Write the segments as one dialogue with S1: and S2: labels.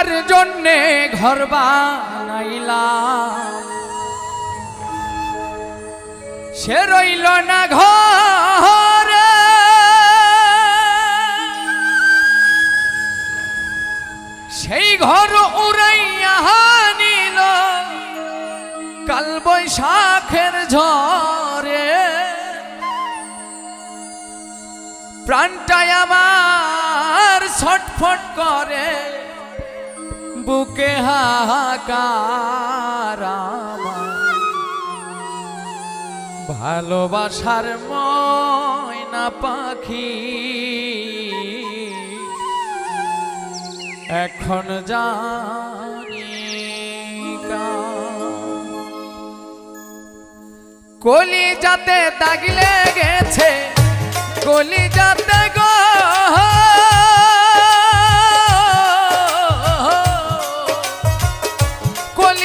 S1: যার জন্যে ঘর বানাইলাম। সে রইল না ঘরে। সেই ঘর উড়াইয়া নিল কাল বৈশাখের ঝরে প্রাণটায় আমার ছটফট করে। বুকে হাহাকার। ভালোবাসার ময়না পাখি এখন জানি কলি যাতে দাগলে গেছে কলি যাতে গো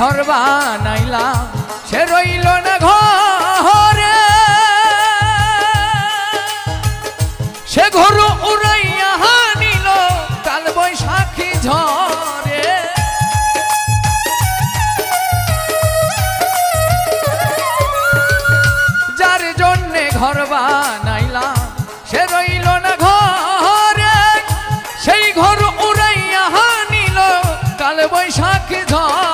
S1: ঘর বানাইলাম, সে রইল না ঘরে। সে ঘর উড়াইয়া নিল কাল বৈশাখী ঝরে যার জন্যে ঘর বানাইলাম, সে রইল না ঘরে। সেই ঘর উড়াইয়া নিল কাল বৈশাখী ঝরে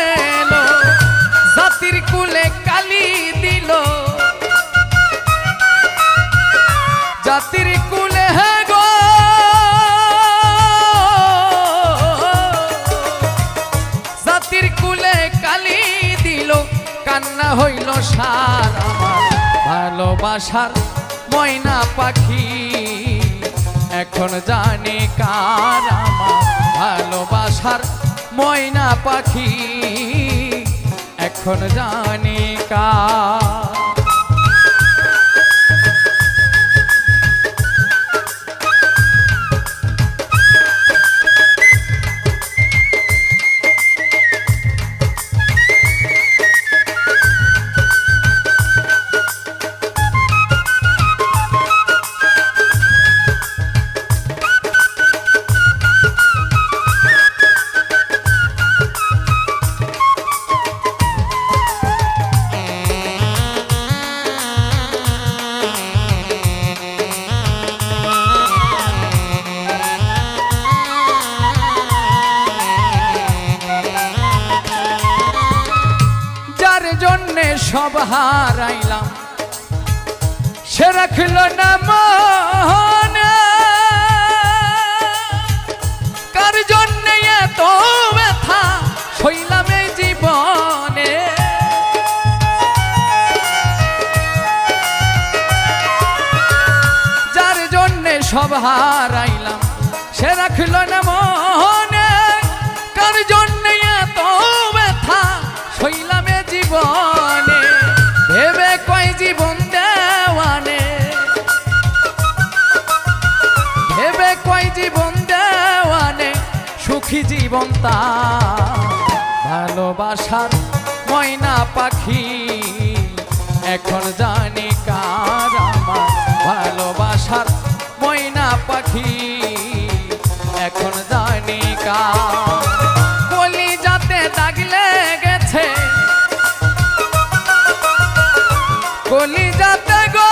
S1: জাতির কুলে কুলে দিল, কান্না হইল সার ভালোবাসার ময়না পাখি, এখন জানি কার ভালোবাসার ময়না পাখি, এখন জানি কার। সব হারাইলাম। সে রাখল না মনে কার জন্যে এত ব্যথা? শৈলাম এই জীবনে। যার জন্যে সব হারাইলাম, সে রাখল না মনে কার জন্যে সুখী জীবন ভালোবাসার ময়না পাখি। এখন জানি কার আমার ভালোবাসার ময়না পাখি। এখন জানি কার। কলি যাতে দাগ লেগেছে। কলি যাতে গো